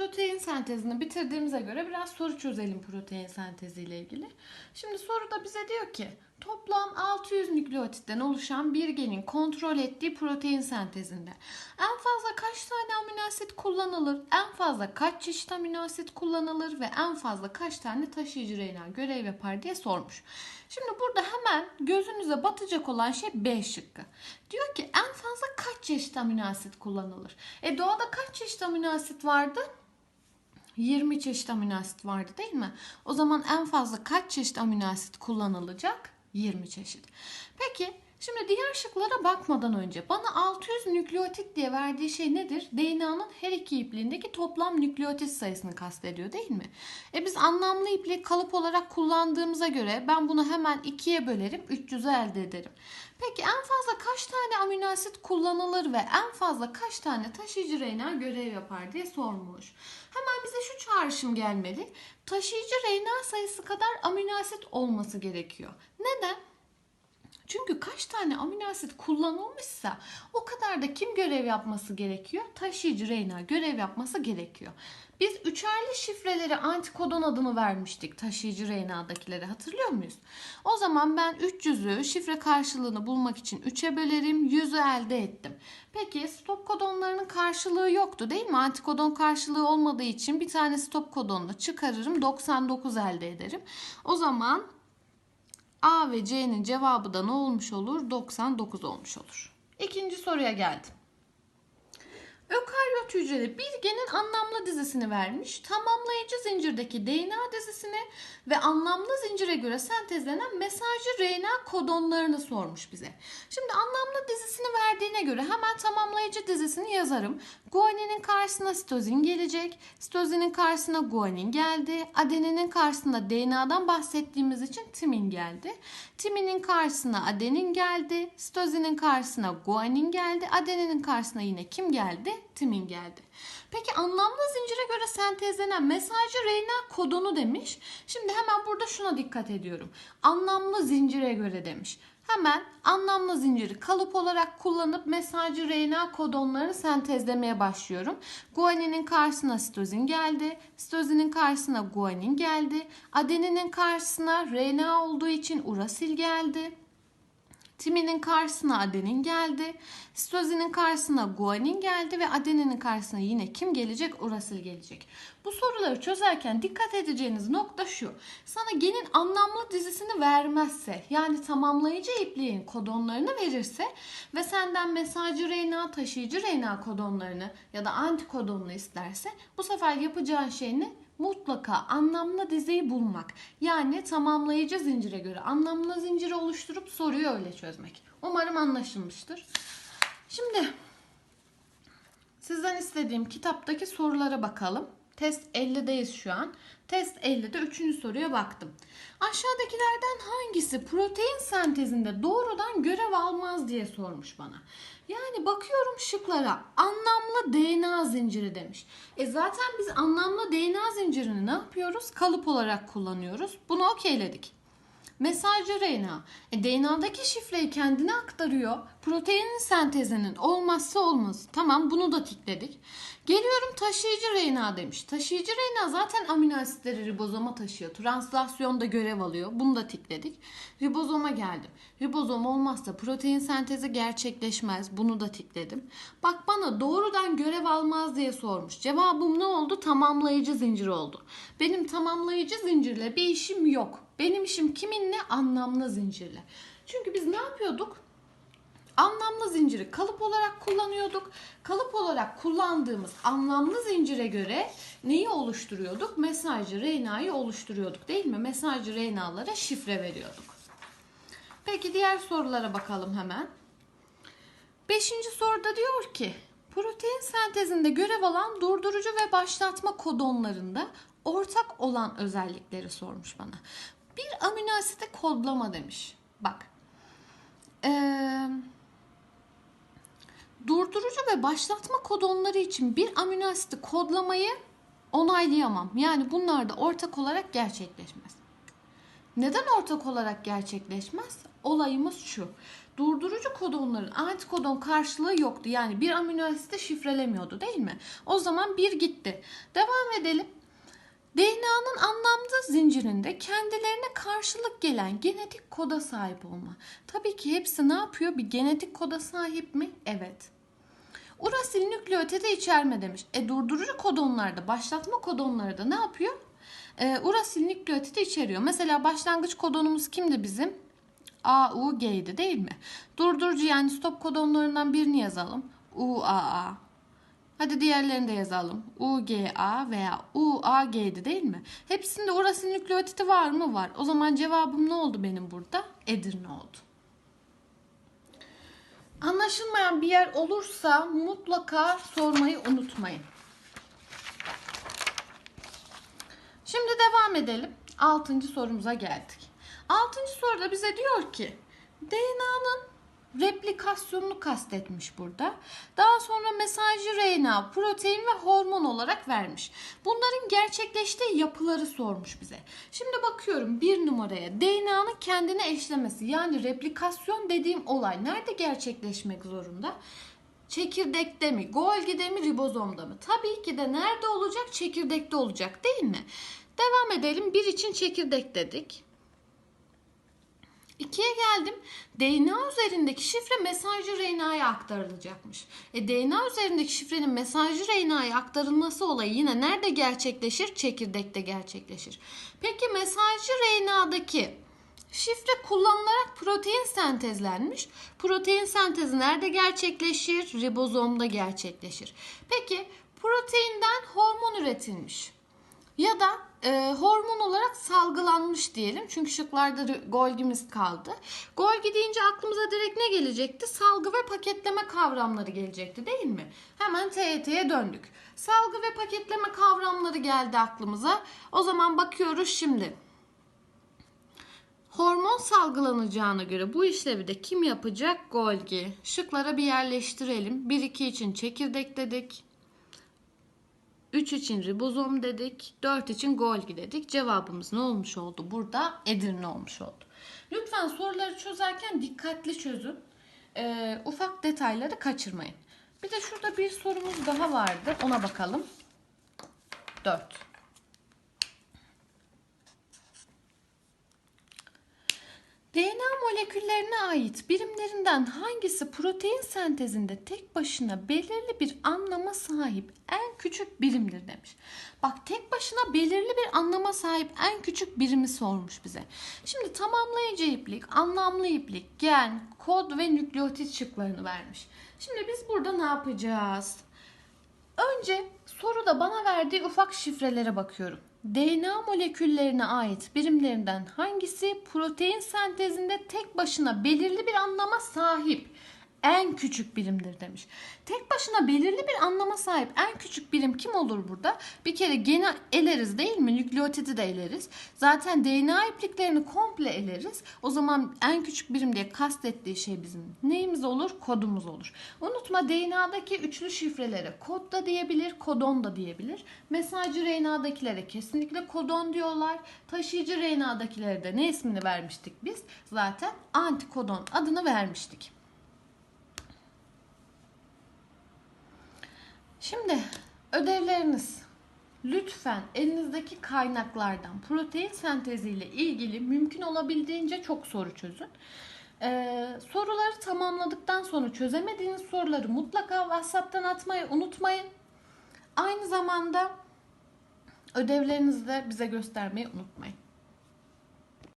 protein sentezini bitirdiğimize göre biraz soru çözelim protein senteziyle ilgili. Şimdi soruda bize diyor ki toplam 600 nükleotitten oluşan bir genin kontrol ettiği protein sentezinde en fazla kaç tane amino asit kullanılır, en fazla kaç çeşit amino asit kullanılır ve en fazla kaç tane taşıyıcı RNA görev yapar diye sormuş. Şimdi burada hemen gözünüze batacak olan şey B şıkkı. Diyor ki en fazla kaç çeşit amino asit kullanılır? E doğada kaç çeşit amino asit vardı? 20 çeşit amino asit vardı değil mi? O zaman en fazla kaç çeşit amino asit kullanılacak? 20 çeşit. Peki şimdi diğer şıklara bakmadan önce bana 600 nükleotit diye verdiği şey nedir? DNA'nın her iki ipliğindeki toplam nükleotit sayısını kastediyor değil mi? E biz anlamlı ipliği kalıp olarak kullandığımıza göre ben bunu hemen ikiye bölerim 300'ü elde ederim. Peki en fazla kaç tane amino asit kullanılır ve en fazla kaç tane taşıyıcı RNA görev yapar diye sormuş. Hemen bize şu çağrışım gelmeli. Taşıyıcı RNA sayısı kadar amino asit olması gerekiyor. Neden? Çünkü kaç tane amino asit kullanılmışsa o kadar da kim görev yapması gerekiyor? Taşıyıcı RNA görev yapması gerekiyor. Biz üçerli şifreleri antikodon adını vermiştik taşıyıcı RNA'dakilere hatırlıyor muyuz? O zaman ben 300'ü şifre karşılığını bulmak için 3'e bölerim 100'ü elde ettim. Peki stop kodonlarının karşılığı yoktu değil mi? Antikodon karşılığı olmadığı için bir tane stop kodonla çıkarırım 99 elde ederim. O zaman A ve C'nin cevabı da ne olmuş olur? 99 olmuş olur. İkinci soruya geldim. Ökaryot hücrede bir genin anlamlı dizisini vermiş. Tamamlayıcı zincirdeki DNA dizisini ve anlamlı zincire göre sentezlenen mesajcı RNA kodonlarını sormuş bize. Şimdi anlamlı dizisini verdiğine göre hemen tamamlayıcı dizisini yazarım. Guaninin karşısına sitozin gelecek. Sitozinin karşısına guanin geldi. Adeninin karşısına DNA'dan bahsettiğimiz için timin geldi. Timinin karşısına adenin geldi. Sitozinin karşısına guanin geldi. Adeninin karşısına yine kim geldi? Timin geldi. Peki anlamlı zincire göre sentezlenen mesajcı RNA kodonu demiş. Şimdi hemen burada şuna dikkat ediyorum. Anlamlı zincire göre demiş. Hemen anlamlı zinciri kalıp olarak kullanıp mesajcı RNA kodonlarını sentezlemeye başlıyorum. Guaninin karşısına sitozin geldi. Sitozinin karşısına guanin geldi. Adeninin karşısına RNA olduğu için urasil geldi. Timinin karşısına adenin geldi. Sitozinin karşısına guanin geldi ve adeninin karşısına yine kim gelecek? Urasil gelecek. Bu soruları çözerken dikkat edeceğiniz nokta şu. Sana genin anlamlı dizisini vermezse yani tamamlayıcı ipliğin kodonlarını verirse ve senden mesajcı RNA taşıyıcı RNA kodonlarını ya da antikodonunu isterse bu sefer yapacağın şey ne? Mutlaka anlamlı diziyi bulmak. Yani tamamlayıcı zincire göre anlamlı zinciri oluşturup soruyu öyle çözmek. Umarım anlaşılmıştır. Şimdi sizden istediğim kitaptaki sorulara bakalım. Test 50'deyiz şu an. Test 50'de 3. soruya baktım. Aşağıdakilerden hangisi protein sentezinde doğrudan görev almaz diye sormuş bana. Yani bakıyorum şıklara anlamlı DNA zinciri demiş. E zaten biz anlamlı DNA zincirini ne yapıyoruz? Kalıp olarak kullanıyoruz. Bunu okeyledik. Mesajcı RNA. E, DNA'daki şifreyi kendine aktarıyor. Proteinin sentezinin olmazsa olmaz. Tamam bunu da tikledik. Geliyorum taşıyıcı RNA demiş. Taşıyıcı RNA zaten amino asitleri ribozoma taşıyor. Translasyonda görev alıyor. Bunu da tikledik. Ribozoma geldim. Ribozom olmazsa protein sentezi gerçekleşmez. Bunu da tikledim. Bak bana doğrudan görev almaz diye sormuş. Cevabım ne oldu? Tamamlayıcı zincir oldu. Benim tamamlayıcı zincirle bir işim yok. Benim işim kiminle? Anlamlı zincirle. Çünkü biz ne yapıyorduk? Anlamlı zinciri kalıp olarak kullanıyorduk. Kalıp olarak kullandığımız anlamlı zincire göre neyi oluşturuyorduk? Mesajcı RNA'yı oluşturuyorduk değil mi? Mesajcı RNA'lara şifre veriyorduk. Peki diğer sorulara bakalım hemen. Beşinci soruda diyor ki protein sentezinde görev alan durdurucu ve başlatma kodonlarında ortak olan özellikleri sormuş bana. Bir amino asite kodlama demiş. Bak. Ee, durdurucu ve başlatma kodonları için bir amino asiti kodlamayı onaylayamam. Yani bunlar da ortak olarak gerçekleşmez. Neden ortak olarak gerçekleşmez? Olayımız şu. durdurucu kodonların antikodon karşılığı yoktu. Yani bir amino asiti şifrelemiyordu değil mi? O zaman bir gitti. Devam edelim. DNA'nın anlamlı zincirinde kendilerine karşılık gelen genetik koda sahip olma. Tabii ki hepsi ne yapıyor? Bir genetik koda sahip mi? Evet. Urasil nükleotidi içerme demiş. E durdurucu kodonlarda, başlatma kodonları da ne yapıyor? E, urasil nükleotidi içeriyor. Mesela başlangıç kodonumuz kimdi bizim? A, U, G'ydi değil mi? Durdurucu yani stop kodonlarından birini yazalım. U, A, A. Hadi diğerlerini de yazalım. U, G, A veya U, A, G'di değil mi? Hepsinde urasil nükleotidi var mı? Var. O zaman cevabım ne oldu benim burada? Edirne oldu. Anlaşılmayan bir yer olursa mutlaka sormayı unutmayın. Şimdi devam edelim. Altıncı sorumuza geldik. Altıncı soruda bize diyor ki DNA'nın replikasyonunu kastetmiş burada. Daha sonra mesajcı RNA, protein ve hormon olarak vermiş. Bunların gerçekleştiği yapıları sormuş bize. Şimdi bakıyorum bir numaraya DNA'nın kendine eşlemesi yani replikasyon dediğim olay nerede gerçekleşmek zorunda? Çekirdekte mi, Golgi'de mi, ribozomda mı? Tabii ki de nerede olacak? Çekirdekte olacak değil mi? Devam edelim. Bir için çekirdek dedik. İkiye geldim. DNA üzerindeki şifre mesajcı RNA'ya aktarılacakmış. E, DNA üzerindeki şifrenin mesajcı RNA'ya aktarılması olayı yine nerede gerçekleşir? Çekirdekte gerçekleşir. Peki mesajcı RNA'daki şifre kullanılarak protein sentezlenmiş. Protein sentezi nerede gerçekleşir? Ribozomda gerçekleşir. Peki proteinden hormon üretilmiş ya da e, hormon olarak salgılanmış diyelim. Çünkü şıklarda Golgi'miz kaldı. Golgi deyince aklımıza direkt ne gelecekti? Salgı ve paketleme kavramları gelecekti değil mi? Hemen TET'ye döndük. Salgı ve paketleme kavramları geldi aklımıza. O zaman bakıyoruz şimdi. Hormon salgılanacağına göre bu işlevi de kim yapacak? Golgi. Şıklara bir yerleştirelim. 1-2 için çekirdek dedik. 3 için ribozom dedik. 4 için Golgi dedik. Cevabımız ne olmuş oldu? Burada Edirne olmuş oldu. Lütfen soruları çözerken dikkatli çözün. Ee, ufak detayları kaçırmayın. Bir de şurada bir sorumuz daha vardı. Ona bakalım. 4. DNA moleküllerine ait birimlerinden hangisi protein sentezinde tek başına belirli bir anlama sahip en küçük birimdir demiş. Bak tek başına belirli bir anlama sahip en küçük birimi sormuş bize. Şimdi tamamlayıcı iplik, anlamlı iplik, gen, kod ve nükleotit şıklarını vermiş. Şimdi biz burada ne yapacağız? Önce soruda bana verdiği ufak şifrelere bakıyorum. DNA moleküllerine ait birimlerinden hangisi protein sentezinde tek başına belirli bir anlama sahip? En küçük birimdir demiş. Tek başına belirli bir anlama sahip en küçük birim kim olur burada? Bir kere geni eleriz değil mi? Nükleotidi de eleriz. Zaten DNA ipliklerini komple eleriz. O zaman en küçük birim diye kastettiği şey bizim neyimiz olur? Kodumuz olur. Unutma DNA'daki üçlü şifrelere kod da diyebilir, kodon da diyebilir. Mesajcı RNA'dakilere kesinlikle kodon diyorlar. Taşıyıcı RNA'dakilere de ne ismini vermiştik biz? Zaten antikodon adını vermiştik. Şimdi ödevleriniz lütfen elinizdeki kaynaklardan protein senteziyle ilgili mümkün olabildiğince çok soru çözün. Ee, soruları tamamladıktan sonra çözemediğiniz soruları mutlaka WhatsApp'tan atmayı unutmayın. Aynı zamanda ödevlerinizi de bize göstermeyi unutmayın.